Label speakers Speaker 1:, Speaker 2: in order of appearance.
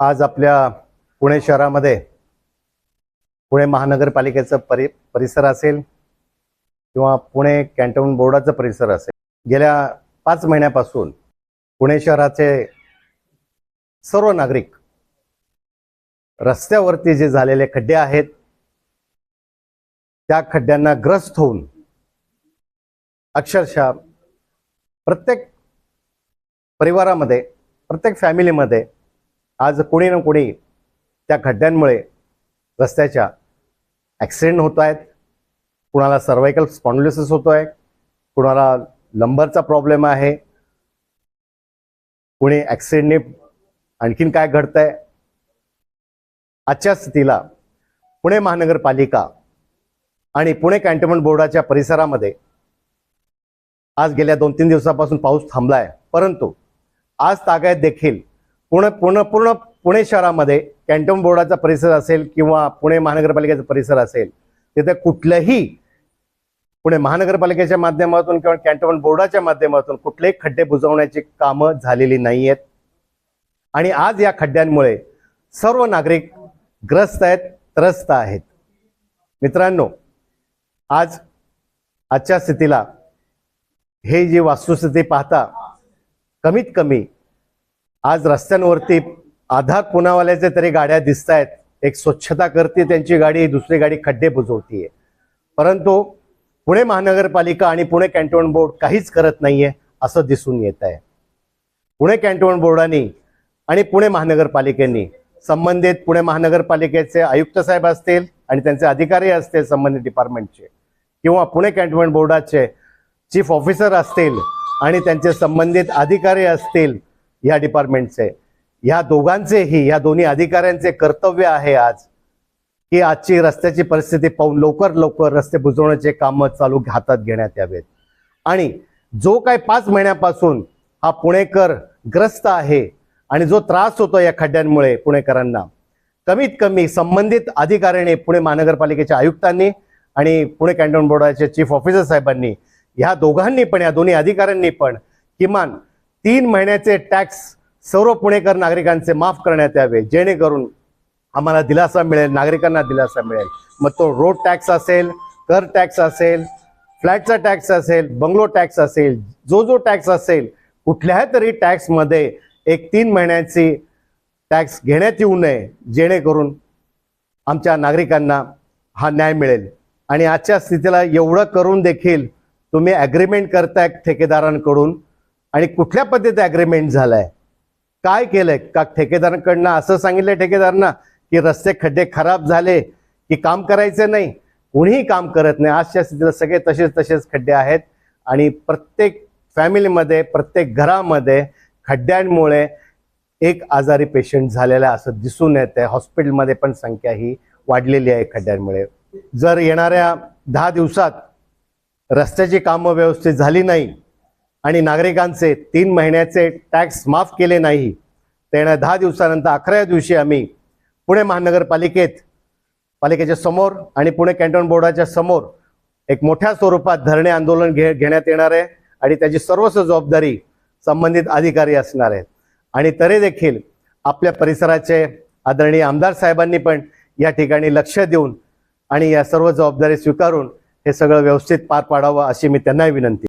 Speaker 1: आज आपल्या पुणे शहरामध्ये पुणे महानगरपालिकेचं परि परिसर असेल किंवा पुणे कॅन्टोन्मेंट बोर्डाचं परिसर असेल. गेल्या पाच महिन्यापासून पुणे शहराचे सर्व नागरिक रस्त्यावरती जे झालेले खड्डे आहेत त्या खड्ड्यांना ग्रस्त होऊन अक्षरशः प्रत्येक परिवारामध्ये प्रत्येक फॅमिलीमध्ये आज कोणी ना कोणी त्या खड्ड्यांमुळे रस्त्याच्या ॲक्सिडेंट होत आहेत. कुणाला सर्वायकल स्पॉन्डिलिसिस होतो आहे. कुणाला लंबरचा प्रॉब्लेम आहे. कुणी ॲक्सिडेंटने आणखीन काय घडतंय? आजच्या स्थितीला पुणे महानगरपालिका आणि पुणे कॅन्टोन्मेंट बोर्डाच्या परिसरामध्ये आज गेल्या दोन तीन दिवसापासून पाऊस थांबलाय. परंतु आज तागायत देखील पूर्ण पूर्ण पूर्ण पुणे शहरामध्ये कॅन्टोन बोर्डाचा परिसर असेल किंवा पुणे महानगरपालिकेचा परिसर असेल तिथे कुठलंही पुणे महानगरपालिकेच्या माध्यमातून किंवा कॅन्टोन्मेंट बोर्डाच्या माध्यमातून कुठलेही खड्डे बुजवण्याची कामं झालेली नाही आहेत आणि आज या खड्ड्यांमुळे सर्व नागरिक ग्रस्त आहेत त्रस्त आहेत. मित्रांनो आज आजच्या स्थितीला हे जी वास्तुस्थिती पाहता कमीत कमी आज रस्त्यांवरती आधार पुनावाल्याचे तरी गाड्या दिसत आहेत एक स्वच्छता करते त्यांची गाडी दुसरी गाडी खड्डे बुजवतीये. परंतु पुणे महानगरपालिका आणि पुणे कॅन्टोन्मेंट बोर्ड काहीच करत नाहीये असं दिसून येत आहे पुणे कॅन्टोन्मेंट बोर्डाने आणि पुणे महानगरपालिकेने संबंधित पुणे महानगरपालिकेचे आयुक्त साहेब असतील आणि त्यांचे अधिकारी असतील संबंधित डिपार्टमेंटचे किंवा पुणे कॅन्टोन्मेंट बोर्डाचे चीफ ऑफिसर असतील आणि त्यांचे संबंधित अधिकारी असतील या डिपार्टमेंटचे ह्या दोघांचेही या दोन्ही अधिकाऱ्यांचे कर्तव्य आहे आज की आजची रस्त्याची परिस्थिती पाहून लवकर लवकर रस्ते बुजवण्याचे कामं चालू हातात घेण्यात यावेत. आणि जो काय पाच महिन्यापासून हा पुणेकर ग्रस्त आहे आणि जो त्रास होतो या खड्ड्यांमुळे पुणेकरांना कमीत कमी संबंधित अधिकाऱ्याने पुणे महानगरपालिकेच्या आयुक्तांनी आणि पुणे कॅन्टोन बोर्डाचे चीफ ऑफिसर साहेबांनी ह्या दोघांनी पण या दोन्ही अधिकाऱ्यांनी पण किमान तीन महिन्याचे टॅक्स सर्व पुणेकर नागरिकांचे माफ करण्यात यावे जेणेकरून आम्हाला दिलासा मिळेल नागरिकांना दिलासा मिळेल. मग तो रोड टॅक्स असेल कर टॅक्स असेल फ्लॅटचा टॅक्स असेल बंगलो टॅक्स असेल जो जो टॅक्स असेल कुठल्याही तरी टॅक्समध्ये एक तीन महिन्याची टॅक्स घेण्यात येऊ नये जेणेकरून आमच्या नागरिकांना हा न्याय मिळेल. आणि आजच्या स्थितीला एवढं करून देखील तुम्ही ॲग्रीमेंट करताय ठेकेदारांकडून आणि कुठल्या पद्धतीत ॲग्रीमेंट झालाय? काय केलंय? का ठेकेदारांकडनं असं सांगितलंय ठेकेदारांना की रस्ते खड्डे खराब झाले की काम करायचं नाही? कोणीही काम करत नाही. आजच्या स्थितीला सगळे तसेच तसेच खड्डे आहेत. आणि प्रत्येक फॅमिलीमध्ये प्रत्येक घरामध्ये खड्ड्यांमुळे एक आजारी पेशंट झालेला आहे असं दिसून येत आहे हॉस्पिटलमध्ये पण संख्या ही वाढलेली आहे खड्ड्यांमुळे. जर येणाऱ्या दहा दिवसात रस्त्याची कामं व्यवस्थित झाली नाही आणि नागरिकांचे तीन महिन्याचे टॅक्स माफ केले नाही. त्याने दहा दिवसानंतर अकराव्या दिवशी आम्ही पुणे महानगरपालिकेत पालिकेच्या समोर आणि पुणे कॅन्टोन बोर्डाच्या समोर एक मोठ्या स्वरूपात धरणे आंदोलन घे घेण्यात येणार आहे आणि त्याची सर्वस्व जबाबदारी संबंधित अधिकारी असणार आहेत. आणि तरी देखील आपल्या परिसराचे आदरणीय आमदार साहेबांनी पण या ठिकाणी लक्ष देऊन आणि या सर्व जबाबदारी स्वीकारून हे सगळं व्यवस्थित पार पाडावं अशी मी त्यांनाही विनंती